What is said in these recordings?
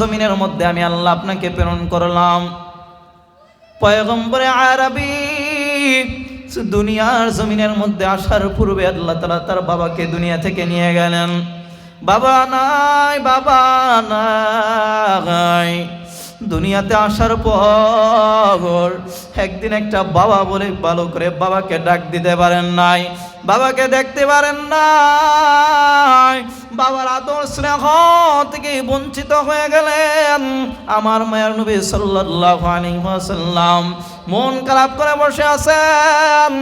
জমিনের মধ্যে আমি আল্লাহ আপনাকে প্রেরণ করলাম। পয়গম্বরে আরবি দুনিয়ার জমিনের মধ্যে আসার পূর্বে আল্লাহ তালা তার বাবাকে দুনিয়া থেকে নিয়ে গেলেন। বাবা নাই বাবা নাই। দুনিয়াতে আসার পর একদিন একটা বাবা বলে ভালো করে বাবাকে ডাক দিতে পারেন নাই। বাবাকে দেখতে পারেন নাই। বাবার আদর স্নেহ থেকে বঞ্চিত হয়ে গেলেন আমার মায়ের নবী সাল্লাল্লাহু মন খারাপ করে বসে আছেন।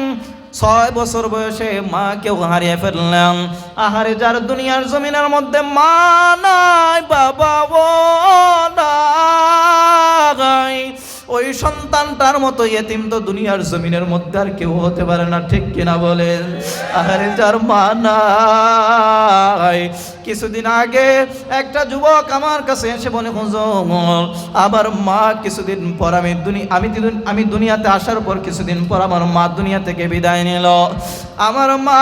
ছয় বছর বয়সে মা কেউ হারিয়ে ফেললেন। আহারে যার দুনিয়ার জমিনের মধ্যে মা নাই বাবা নাই। ওই সন্তানটার মতো এতিম তো দুনিয়ার জমিনের মধ্যে আর কেউ হতে পারে না, ঠিক কিনা বলেন? আরে যার মা নাই কিছুদিন আগে একটা যুবক আমার কাছে এসে বলে, হুজুর, আমার মা কিছুদিন পর আমি দুনিয়া আমি আমি দুনিয়াতে আসার পর কিছুদিন পর আমার মা দুনিয়া থেকে বিদায় নিল। আমার মা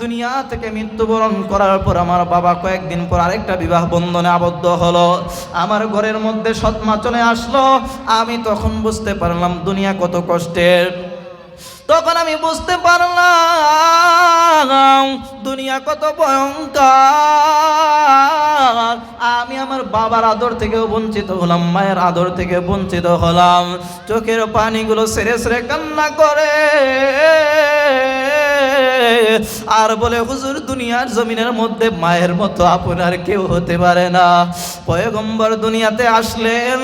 দুনিয়া থেকে মৃত্যুবরণ করার পর আমার বাবা কয়েকদিন পর আরেকটা বিবাহ বন্ধনে আবদ্ধ হলো। আমার ঘরের মধ্যে সৎমা চলে আসলো। আমি তখন বুঝতে পারলাম দুনিয়া কত কষ্টের। তখন আমি বুঝতে পারলাম, দুনিয়া কত ভয়ঙ্কর। আমি আমার বাবার আদর থেকেও বঞ্চিত হলাম, মায়ের আদর থেকে বঞ্চিত হলাম। চোখের পানিগুলো সেরে সেরে কান্না করে আর বলে, হুজুর, দুনিয়ার জমিনের মধ্যে মায়ের মতো আপনার কেউ হতে পারে না। পয়গম্বর দুনিয়াতে আসলেন।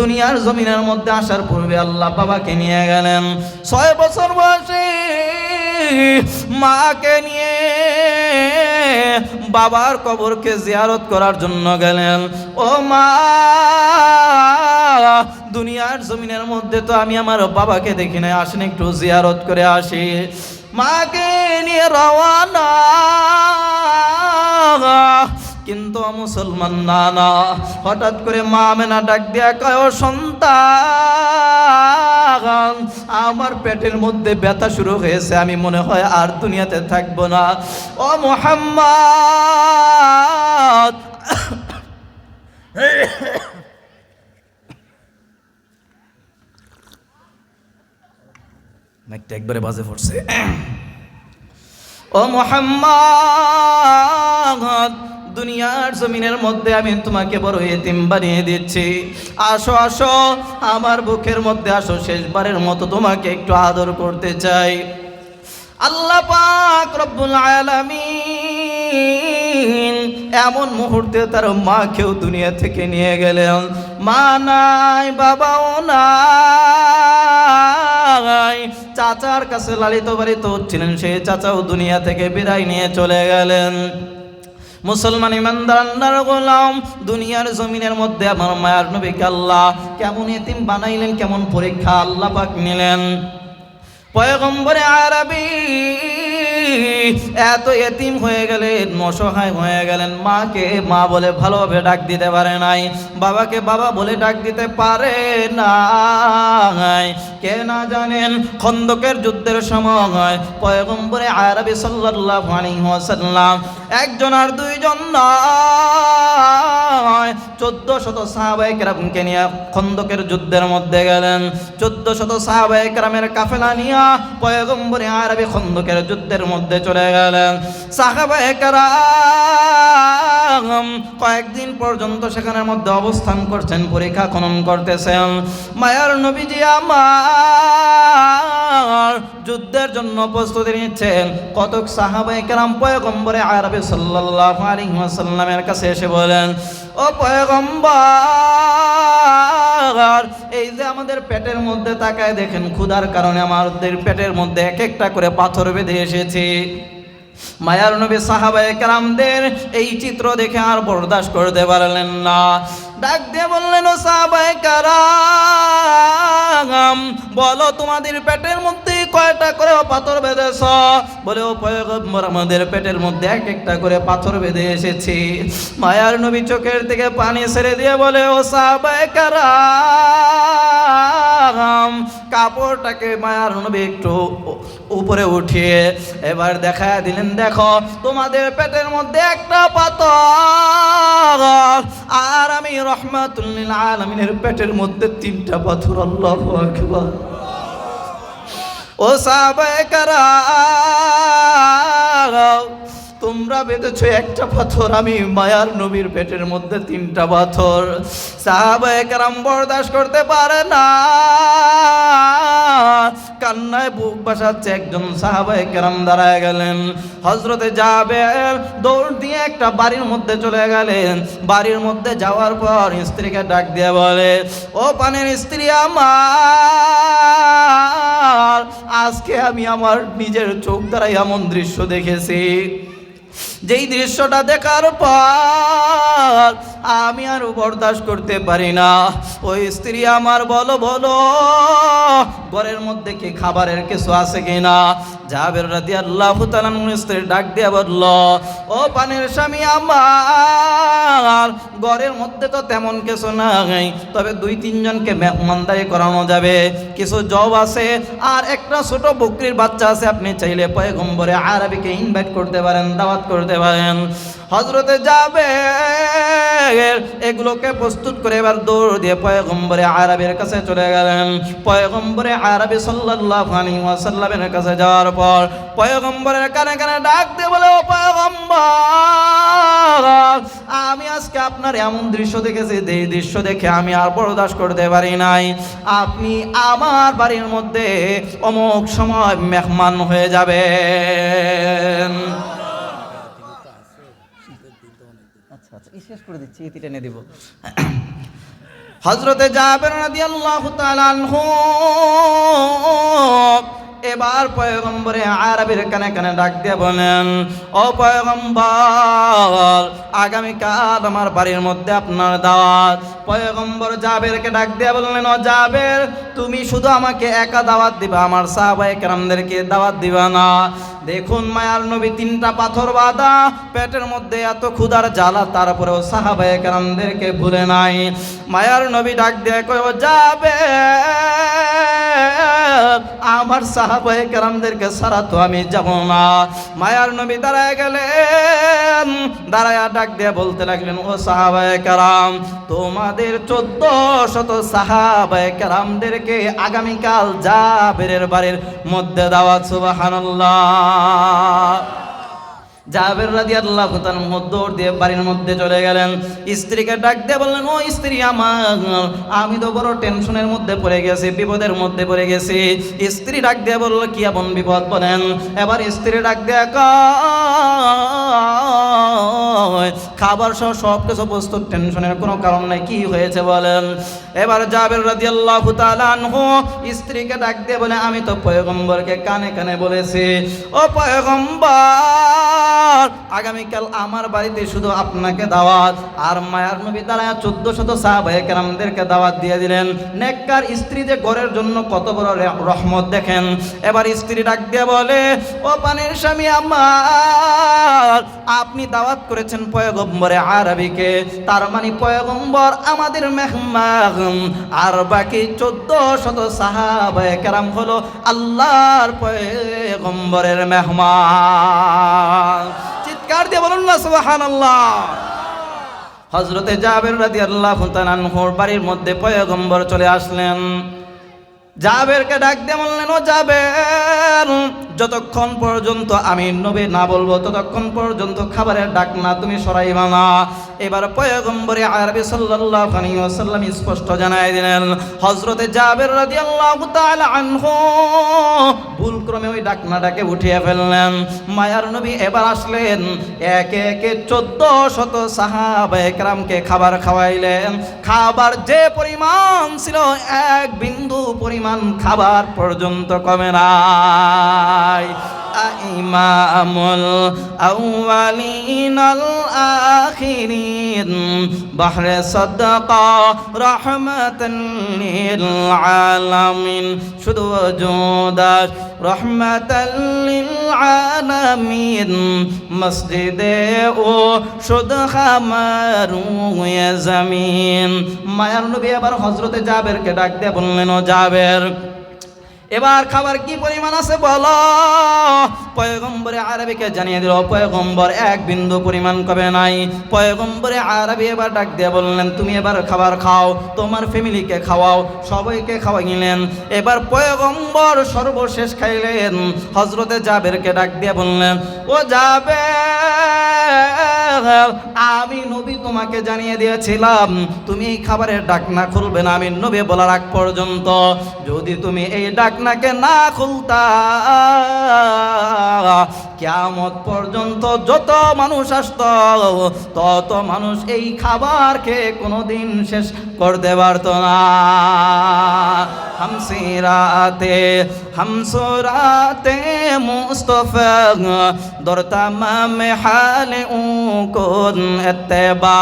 দুনিয়ার জমিনের মধ্যে আসার পূর্বে আল্লাহ বাবাকে নিয়ে গেলেন। ছয় বছর বয়সে মাকে নিয়ে বাবার কবরকে জিয়ারত করার জন্য গেলেন। ও মা, দুনিয়ার জমিনের মধ্যে তো আমি আমার বাবাকে দেখি না আসেন একটু জিয়ারত করে আসি। মাকে নিয়ে রওয়ানা কিন্তু মুসলমান না না হঠাৎ করে মা মেনা ডাক দিয়া কয়, "ও সন্তান, আমার পেটের মধ্যে ব্যথা শুরু হয়েছে, আমি মনে হয় আর দুনিয়াতে থাকব না। ও মোহাম্মদ! একটা একবারে বাজে পড়ছে। ও মোহাম্মদ, দুনিয়ার জমিনের মধ্যে আমি তোমাকে বড় এতিম বানিয়ে দিচ্ছি। আসো আসো, আমার বুকের মধ্যে আসো, শেষবারের মতো তোমাকে একটু আদর করতে চাই। আল্লাহ পাক রব্বুল আলামিন এমন মুহূর্তে তার মাকেও দুনিয়া থেকে নিয়ে গেলেন। মা নাই, বাবাও নাই। চাচার কাছে লালিত বাড়িত হচ্ছিলেন সেই চাচাও দুনিয়া থেকে বিদায় নিয়ে চলে গেলেন। মুসলমান ইমানদার গোলাম, দুনিয়ার জমিনের মধ্যে আমার মায়ার নবীকে আল্লাহ, কেমন এতিম বানাইলেন, কেমন পরীক্ষা আল্লাহ পাক নিলেন। পয়গম্বরে আরবি এত এতিম হয়ে গেলেন, অসহায় হয়ে গেলেন। মাকে মা বলে ভালোভাবে ডাক দিতে পারে নাই। বাবাকে বাবা বলে ডাক দিতে পারে নাই। কে না জানেন, খন্দকের যুদ্ধের সময় পয়গম্বরে আরবি সাল্লাল্লাহু আলাইহি ওয়াসাল্লাম একজন আর দুইজন নয়। চোদ্দ শত কেরামকে নিয়ে খন্দকের যুদ্ধের মধ্যে গেলেন। চোদ্দ শত সাহাবাই কেরামের কাফেলা নিয়ে পয়গম্বরে আরবি খন্দকের যুদ্ধের মধ্যে চলে গেলেন। কেরাম কয়েকদিন পর্যন্ত সেখানের মধ্যে অবস্থান করছেন, পরীক্ষা খনন করতেছেন। মায়ার নবীজি আমার যুদ্ধের জন্য প্রস্তুতি নিচ্ছেন। কতক সাহাবাই কেরাম পয়গম্বরে আরবি সাল্লাল্লাহু আলাইহি ওয়াসাল্লামের কাছে এসে বলেন, ও পয়গম্বর, এই যে আমাদের পেটের মধ্যে তাকায় দেখেন, ক্ষুধার কারণে আমাদের পেটের মধ্যে এক একটা করে পাথর বেঁধে এসেছে। মায়ার নবী সাহাবায়ে কেরামদের এই চিত্র দেখে আর বরদাস্ত করতে পারলেন না। ডাক দিয়ে বললেন, ও সাহাবায়ে কারাম বলো, তোমাদের পেটের মধ্যে কয়টা করে পাথর বেঁধেছ? বলে, ও পয়গম্বর, আমাদের পেটের মধ্যে এক একটা করে পাথর বেঁধে এসেছি। মায়ার নবী চোখের থেকে পানি ছেড়ে দিয়ে বলে, ও সাহাবায়ে কারাম, কাপড়টাকে মায়ার নবী একটু উপরে উঠিয়ে এবার দেখা দিলেন, দেখো, তোমাদের পেটের মধ্যে একটা পাথর, আর আমি রহমাতুল্লিল আলমিনের পেটের মধ্যে তিনটা পাথর, আল্লাহ আকবার। ও সাহাবায়ে কারাম। তোমরা বেঁধেছো একটা পাথর, আমি মায়ার নবীর পেটের মধ্যে তিনটা পাথর। সাহাবায়ে কারাম বরদাস্ত করতে পারে না। কান্নায় বুক বাসাচ্ছে একজন সাহাবায়ে কেরাম দাঁড়ায় গেলেন। হজরতে যাবে দৌড় দিয়ে একটা বাড়ির মধ্যে চলে গেলেন। বাড়ির মধ্যে যাওয়ার পর স্ত্রীকে ডাক দিয়ে বলে, ও পানের স্ত্রী আমার, আজকে আমি আমার নিজের চোখ দ্বারা এমন দৃশ্য দেখেছি। যেই দৃশ্যটা দেখার পর আমি আর বরদাস্ত করতে পারি না। ওই স্ত্রী আমার বলো বলো, ঘরের মধ্যে কি খাবারের কিছু আছে কি কিনা? জাবের রাদি আল্লাহ স্ত্রীর ডাক দিয়ে বলল, ও পানের স্বামী আমার, ঘরের মধ্যে তো তেমন কিছু নাই, তবে দুই তিনজনকে মেহমানদারি করানো যাবে। কিছু জব আছে আর একটা ছোট বকরির বাচ্চা আছে, আপনি চাইলে পয়গম্বরে আরবিকে ইনভাইট করতে পারেন, দাওয়াত করতে পারেন। হজরতে যাবে এগুলোকে প্রস্তুত করে এবার দৌড় দিয়ে পয়গম্বরে আরবের কাছে চলে গেলেন। পয়গম্বরে আরবি সাল্লাল্লাহু আলাইহি ওয়াসাল্লামের কাছে যাওয়ার পর পয়গম্বরের কানে কানে ডাক দিয়ে বলে, ও পয়গম্বর, আমি আজকে আপনার এমন দৃশ্য দেখেছি যে দৃশ্য দেখে আমি আর বরদাস্ত করতে পারি নাই। আপনি আমার বাড়ির মধ্যে অমুক সময় মেহমান হয়ে যাবেন। শেষ করে দিচ্ছি এটি টেনে দেব। হজরতে জাবের রাদিয়াল্লাহু তাআলা আনহু, এবার পয়গম্বরে আরবের কানে কানে ডাক দিয়ে বলেন, ও পয়গম্বর, আগামীকাল আমার বাড়ির মধ্যে আপনার দাওয়াত পয়গম্বর জাবেরকে ডাক দিয়ে বললেন, ও জাবের, তুমি শুধু আমাকে একা দাওয়াত দিবা, আমার সাহাবায়ে কেরামদেরকে দাওয়াত দিবা না। দেখুন, মায়ার নবী তিনটা পাথর বাঁধা, পেটের মধ্যে এত ক্ষুধার জ্বালা, তারপরেও সাহাবায়ে কেরামদেরকে ভুলে নাই। মায়ার নবী ডাক দিয়ে কয়, ও যাবে আমার সাহাবায়ে কেরামদেরকে সারা তো আমি যাব না। মায়ার নবী দাঁড়ায় গেলেন, দাঁড়ায় ডাক দিয়ে বলতে লাগলেন, ও সাহাবায়ে কেরাম তোমাদের চোদ্দ শত সাহাবায়ে কেরামদেরকে আগামীকাল জাবেরের বাড়ির মধ্যে দাওয়াত সুবহানাল্লাহ। জাবের রাজি আল্লাহ দৌড় দিয়ে বাড়ির মধ্যে চলে গেলেন। স্ত্রীকে ডাক দিয়ে বললেন ও স্ত্রী আমার, আমি তো বড় টেনশনের মধ্যে পড়ে গেছি, বিপদের মধ্যে পড়ে গেছি। স্ত্রী ডাক দিয়ে বলল, কি এমন বিপদ বলেন? এবার স্ত্রী ডাক দিয়ে খাবার সহ সব কিছু প্রস্তুত টেনশনের কোনো কারণ নাই। কি হয়েছে বলেন? এবার জাবের রাজি আল্লাহ স্ত্রীকে ডাক দিয়ে বলে, আমি তো পয়গম্বরকে কানে কানে বলেছি। ও পয়গম্বর, আগামীকাল আমার বাড়িতে শুধু আপনাকে দাওয়াত, আর মায়ার নবী দ্বারা চোদ্দ শত সাহাবায়ে কেরামদেরকে দাওয়াত দিয়ে দিলেন। নেককার স্ত্রী যে ঘরের জন্য কত বড় রহমত দেখেন। এবার স্ত্রী ডাক দিয়ে বলে, ও পানির স্বামী আমার আপনি দাওয়াত করেছেন পয়গম্বরে আরবিকে, তার মানে পয়গম্বর আমাদের মেহমান। আর বাকি চোদ্দ শত সাহাবায়ে কেরাম হলো আল্লাহর পয়গম্বরের মেহমান। চিৎকার দিয়ে বলুন না, সুবহানাল্লাহ। হজরতে জাবের রাদি আল্লাহ বাড়ির মধ্যে পয়গম্বর চলে আসলেন। জাবেরকে ডাক দিয়ে বললেন, ও জাবের যতক্ষণ পর্যন্ত আমি নবী না বলব, ততক্ষণ পর্যন্ত খাবারের ডাক না তুমি সরাইবা না। এবার পয়গম্বরে আরবি সাল্লাল্লাহু আলাইহি ওয়াসাল্লাম স্পষ্ট জানাই দিলেন, হযরতে জাবের রাদিয়াল্লাহু তাআলা আনহু ভুল ক্রমে ওই ডাকনাটাকে উঠিয়ে ফেললেন। মায়ার নবী এবার আসলেন, একে একে চোদ্দ শত সাহাবায়ে কেরামকে খাবার খাওয়াইলেন। খাবার যে পরিমাণ ছিল, এক বিন্দু পরিমাণ খাবার পর্যন্ত কমে ভাই ইমামুল আউয়ালিন আল আখিরিন বহরে সদকা রহমাতান লিল আলামিন শুধু জোদাস রহমাতাল লিল আলামিন মসজিদে ও শুধু খামারু জমিন মায়ার নবী আবার হযরতে জাবেরকে ডাক দিয়ে বললেন, ও এবার খাবার কি পরিমাণ আছে বলো? পয়গম্বরে আরবিকে জানিয়ে দিল, পয়গম্বর এক বিন্দু পরিমাণ কবে নাই? পয়গম্বরে আরবি এবার ডাক দিয়ে বললেন, তুমি এবার খাবার খাও, তোমার ফ্যামিলিকে খাওয়াও, সবাইকে খাওয়াইলেন। এবার পয়গম্বর সর্বশেষ খাইলেন হজরতে জাবেরকে ডাক দিয়ে বললেন, ও যাবে আমি নবী তোমাকে জানিয়ে দিয়েছিলাম, তুমি এই খাবারের ডাকনা খুলবে না, আমি নবী বলার আগ পর্যন্ত। যদি তুমি এই ডাকনাকে না খুলতা। কেমত পর্যন্ত যত মানুষ আসত, তত মানুষ এই খাবার খেয়ে কোনোদিন শেষ করতে পারত না। হামসি হামসিরাতে, হামসুরাতে মুস্তফা দরতামাম হালে উকুন এত্তেবা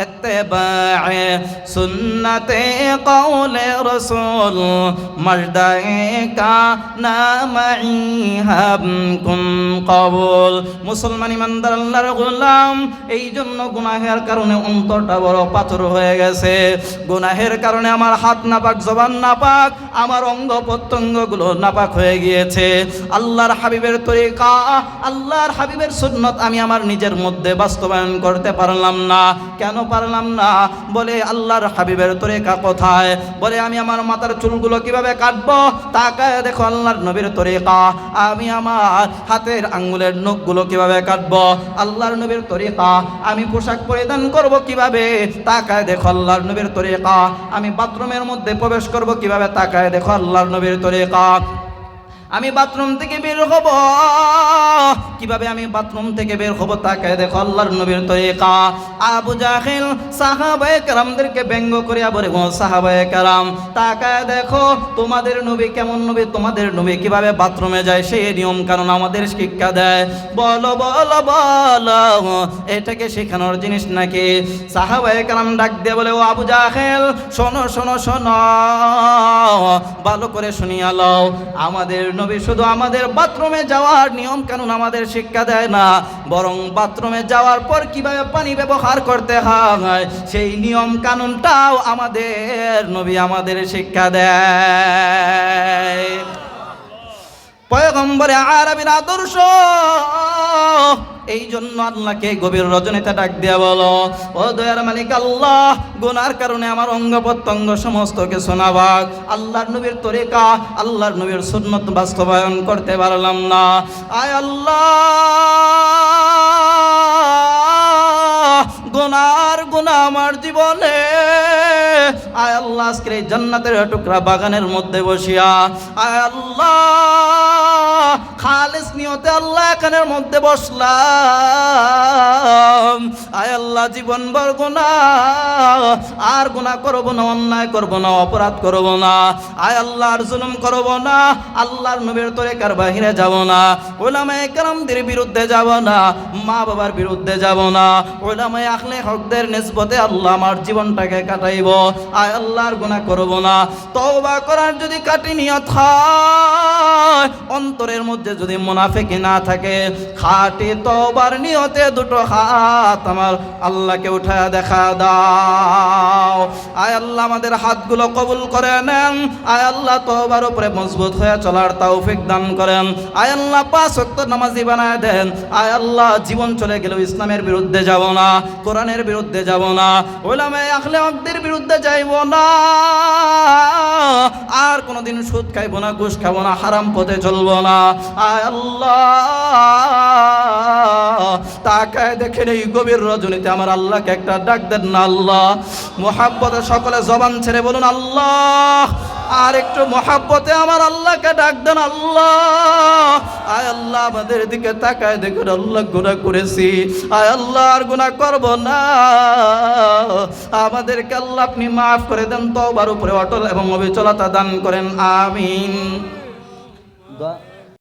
اتباع سنت قول رسول مجدائك نامعي هم كن قبول মুসলমান ইমানদার আল্লাহর গোলাম এই জন্য গুনাহের কারণে অন্তরটা বড় পাথর হয়ে গেছে গুনাহের কারণে আমার হাত নাপাক জবান নাপাক আমার অঙ্গ প্রত্যঙ্গগুলো নাপাক হয়ে গিয়েছে আল্লাহর হাবিবের তরিকা আল্লাহর হাবিবের সুন্নত আমি আমার নিজের মধ্যে বাস্তবায়ন করতে পারলাম না কেন পারলাম না। বলে, আল্লাহর হাবিবের তরিকা কোথায়? বলে, আমি আমার মাথার চুলগুলো কীভাবে কাটবো? তাকায় দেখো, আল্লাহর নবীর তরিকা। আমি আমার হাতের আঙ্গুলের নখগুলো কীভাবে কাটবো? আল্লাহর নবীর তরিকা। আমি পোশাক পরিধান করব কীভাবে? তাকায় দেখো, আল্লাহর নবীর তরিকা। আমি বাথরুমের মধ্যে প্রবেশ করব কীভাবে? তাকায় দেখো, আল্লাহর নবীর তরিকা। আমি বাথরুম থেকে বের হব। কীভাবে আমি বাথরুম থেকে বের হব তাকে দেখো আল্লাহর নবীর তরিকা। আবু জাহিল সাহাবায়ে কেরামদেরকে ব্যঙ্গ করিয়া বলে, ও সাহাবায়ে কেরাম তাকায় দেখো, তোমাদের নবী কেমন নবী, তোমাদের নবী কীভাবে বাথরুমে যায় সেই নিয়ম কারণ আমাদের শিক্ষা দেয়। বলো বলো বলো, এটাকে শেখানোর জিনিস নাকি? সাহাবায়ে কেরাম ডাক দিয়ে বলে, ও আবু জাহেল, শোনো শোনো শোনো, ভালো করে শুনিয়া লও। আমাদের নবী শুধু আমাদের বাথরুমে যাওয়ার নিয়ম কানুন আমাদের শিক্ষা দেয় না, বরং বাথরুমে যাওয়ার পর কীভাবে পানি ব্যবহার করতে হয়, সেই নিয়ম কানুনটাও আমাদের নবী আমাদের শিক্ষা দেয়। পয়গম্বরে আরবির আদর্শ এই জন্য আল্লাহকে গভীর রজনীতে ডাক দিয়া বলো, ও দয়ার মালিক আল্লাহ, গুনার কারণে আমার অঙ্গ প্রত্যঙ্গ সমস্ত কিছু নাবাক। আল্লাহর নবীর তরিকা, আল্লাহর নবীর সুন্নত বাস্তবায়ন করতে পারলাম না। আয় আল্লাহ, গুনার গুণা আমার জীবনে। আয় আল্লাহ, আজকের এই জান্নাতের টুকরা বাগানের মধ্যে বসিয়া। আয় আল্লাহ খালিস নিয়তে আল্লাহ এখানের মধ্যে বসলাম। আয় আল্লাহ, জীবন বর গুণা আর গুণা করব না, অন্যায় করব না, অপরাধ করব না। আয় আল্লাহর জুলুম করব না, আল্লাহর নবীর তরিকার বাহিরে যাব না। ওলামায়ে কেরামদের বিরুদ্ধে যাব না মা বাবার বিরুদ্ধে যাব না। ওলামায়ে আখলে হকদের নিসবতে আল্লাহ আমার জীবনটাকে কাটাইব। আয় আল্লাহর গুনাহ করব না। তওবা করার যদি কাটি নিয়ত হয়, অন্তরের মধ্যে যদি মুনাফিকি না থাকে, খাটি তওবার নিয়তে দুটো হাত আমার আল্লাহকে উঠায় দেখা দাও। আয় আল্লাহ, আমাদের হাতগুলো কবুল করে নেন। আয় আল্লাহ, তওবার উপরে মজবুত হয়ে চলার তৌফিক দান করেন। আয় আল্লাহ, পাঁচ ওয়াক্ত নামাজি বানায় দেন। আয় আল্লাহ, জীবন চলে গেলেও ইসলামের বিরুদ্ধে যাব না, কোরআনের বিরুদ্ধে যাব না ওলামে আখলে হকদের বিরুদ্ধে যাইব না। আর কোনোদিন সুদ খাইব না, ঘুষ খাব না, হারাম পথে চলবো না। আল্লাহ তাকায় দেখেন এই গভীর রজনীতে আমার আল্লাহকে একটা ডাক দেন না আল্লাহ। মোহাব্বতে সকলে জবান ছেড়ে বলুন, আল্লাহ! আর একটু মহাব্বতে আমার আল্লাহকে ডাক দেন, আল্লাহ! আয় আল্লাহ, আমাদের দিকে তাকায় দেখুন, আল্লাহ গুনাহ করেছি। আয় আল্লাহ, আর গুনাহ করব না। আমাদেরকে আল্লাহ আপনি মাফ করে দেন, তওবার উপরে অটল এবং অবিচলতা দান করেন, আমিন।